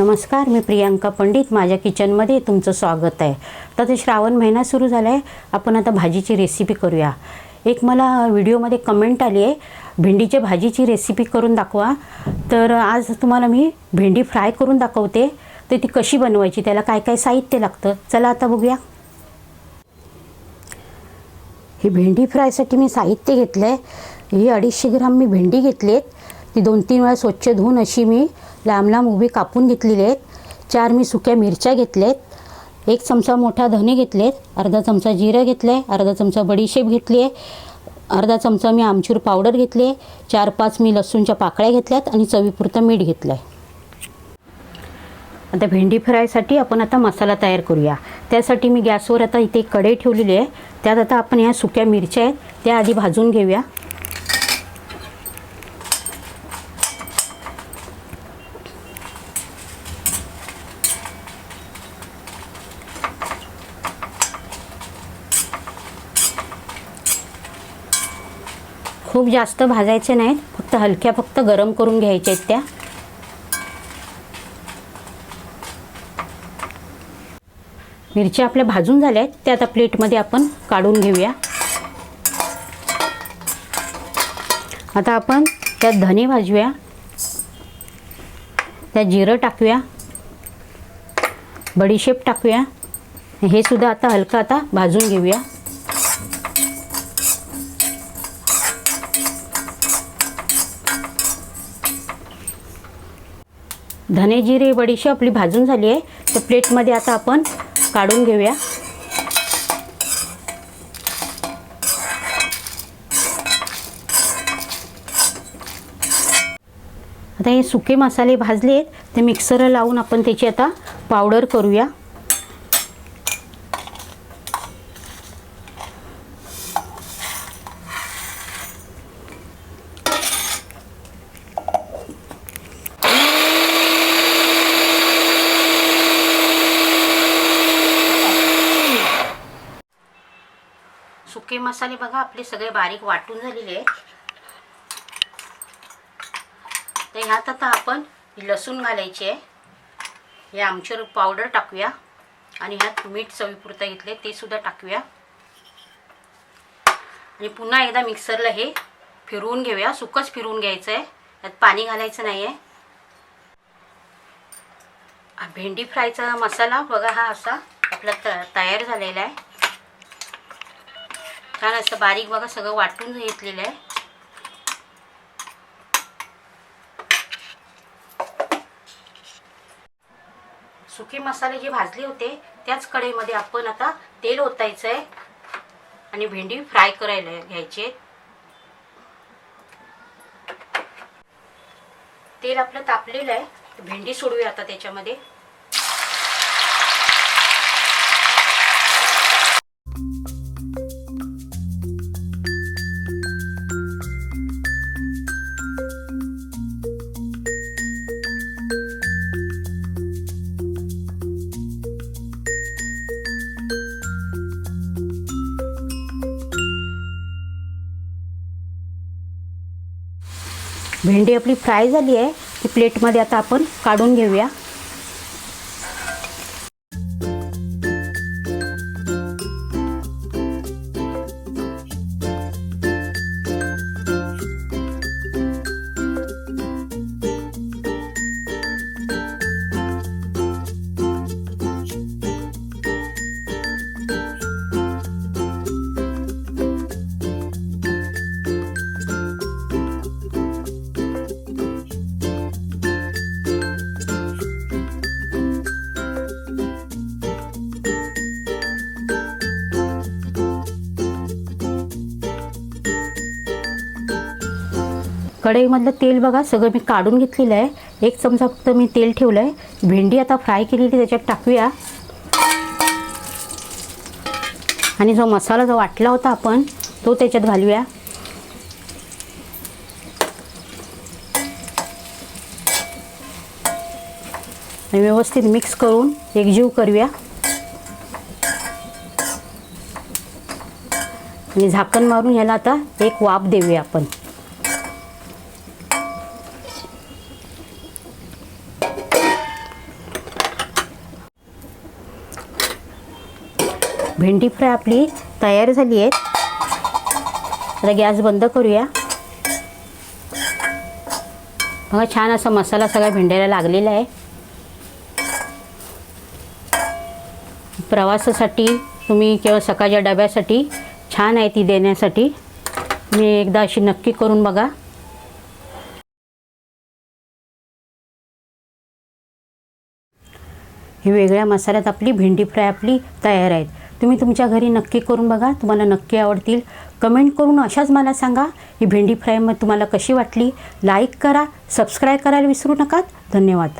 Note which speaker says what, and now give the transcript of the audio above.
Speaker 1: नमस्कार मी प्रियांका पंडित. माझ्या किचनमध्ये तुमचं स्वागत आहे. तर ते श्रावण महिना सुरू झाला आहे आपण आता भाजीची रेसिपी करूया. एक मला व्हिडिओमध्ये कमेंट आली आहे. भेंडीच्या भाजीची रेसिपी करून दाखवा. तर आज तुम्हाला मी भेंडी फ्राय करून दाखवते. तर ती कशी बनवायची त्याला काय काय साहित्य लागतं चला आता बघूया. ही भेंडी फ्रायसाठी मी साहित्य घेतलं आहे ही अडीचशे ग्राम मी भेंडी घेतली आहेत ती दोन तीन वेळा स्वच्छ धुवून अशी मी लांब लांब उभी कापून घेतलेली आहेत चार मी सुक्या मिरच्या घेतल्यात एक चमचा मोठा धने घेतलेत. अर्धा चमचा जिरं घेतलं आहे अर्धा चमचा बडीशेप घेतली आहे अर्धा चमचा मी आमचूर पावडर घेतली आहे चार पाच मी लसूणच्या पाकळ्या घेतल्यात आणि चवीपुरतं मीठ घेतलं आहे आता भेंडी फ्रायसाठी आपण आता मसाला तयार करूया. त्यासाठी मी गॅसवर आता इथे कडे कढई ठेवलेली आहे. त्यात आता आपण ह्या सुक्या मिरच्या आहेत त्या आधी भाजून घेऊया. खूप जास्त भाजायचे नाहीत. फक्त हलक्या फक्त गरम करून घ्यायच्या आहेत त्या. मिरच्या आपल्या भाजून झाल्या आहेत. त्या आता प्लेटमध्ये आपण काढून घेऊया. आता आपण त्यात धने भाजूया. त्यात जिरं टाकूया. बडीशेप टाकूया. हे सुद्धा आता हलकं आता भाजून घेऊया. धने जिरे बडीशेप आपली भाजून झाली आहे. तर प्लेटमध्ये आता आपण काढून घेऊया. आता हे सुके मसाले भाजले आहेत ते मिक्सरला लावून आपण त्याची आता पावडर करूया सुके मसाले बघा आपले सगळे बारीक वाटून झालेले आहेत. तर ह्यात आता आपण लसूण घालायची आहे. हे आमचूर पावडर टाकूया. आणि ह्यात मीठ चवीपुरतं घेतले ते सुद्धा टाकूया. आणि पुन्हा एकदा मिक्सरला हे फिरवून घेऊया. सुकच फिरवून घ्यायचं आहे. त्यात पाणी घालायचं नाही आहे भेंडी फ्रायचा मसाला बघा हा असा आपला त तयार झालेला आहे. छान असं बारीक बघा सगळं वाटून घेतलेलं आहे. सुके मसाले जे भाजले होते त्याच कढईमध्ये आपण आता तेल ओतायचं आहे आणि भेंडी फ्राय करायला घ्यायची तेल आपलं तापलेलं आहे. भेंडी सोडूया आता त्याच्यामध्ये. भेंडी आपली फ्राय झाली आहे. ती प्लेटमध्ये आता आपण काढून घेऊया. कढईमधलं तेल बघा सगळं मी काढून घेतलेलं आहे. एक चमचा फक्त मी तेल ठेवलं आहे भेंडी आता फ्राय केलेली त्याच्यात टाकूया. आणि जो मसाला जो वाटला होता आपण तो त्याच्यात घालूया. आणि व्यवस्थित मिक्स करून एकजीव करूया. आणि झाकण मारून ह्याला आता एक वाफ देऊया आपण. भेंडी फ्राय आपली तयार झाली आहे. आता गॅस बंद करूया. बघा छान असा मसाला सगळा भेंड्याला लागलेला आहे. प्रवासासाठी तुम्ही किंवा सकाळच्या डब्यासाठी छान आहे ती देण्यासाठी. मी एकदा अशी नक्की करून बघा. ही वेगळ्या मसाल्यात आपली भेंडी फ्राय आपली तयार आहेत. तुम्ही तुमच्या घरी नक्की करून बघा तुम्हाला नक्की आवडतील. कमेंट करून अशाच मला सांगा ही भेंडी फ्राय मग तुम्हाला कशी वाटली? लाईक करा सबस्क्राईब करायला विसरू नका धन्यवाद.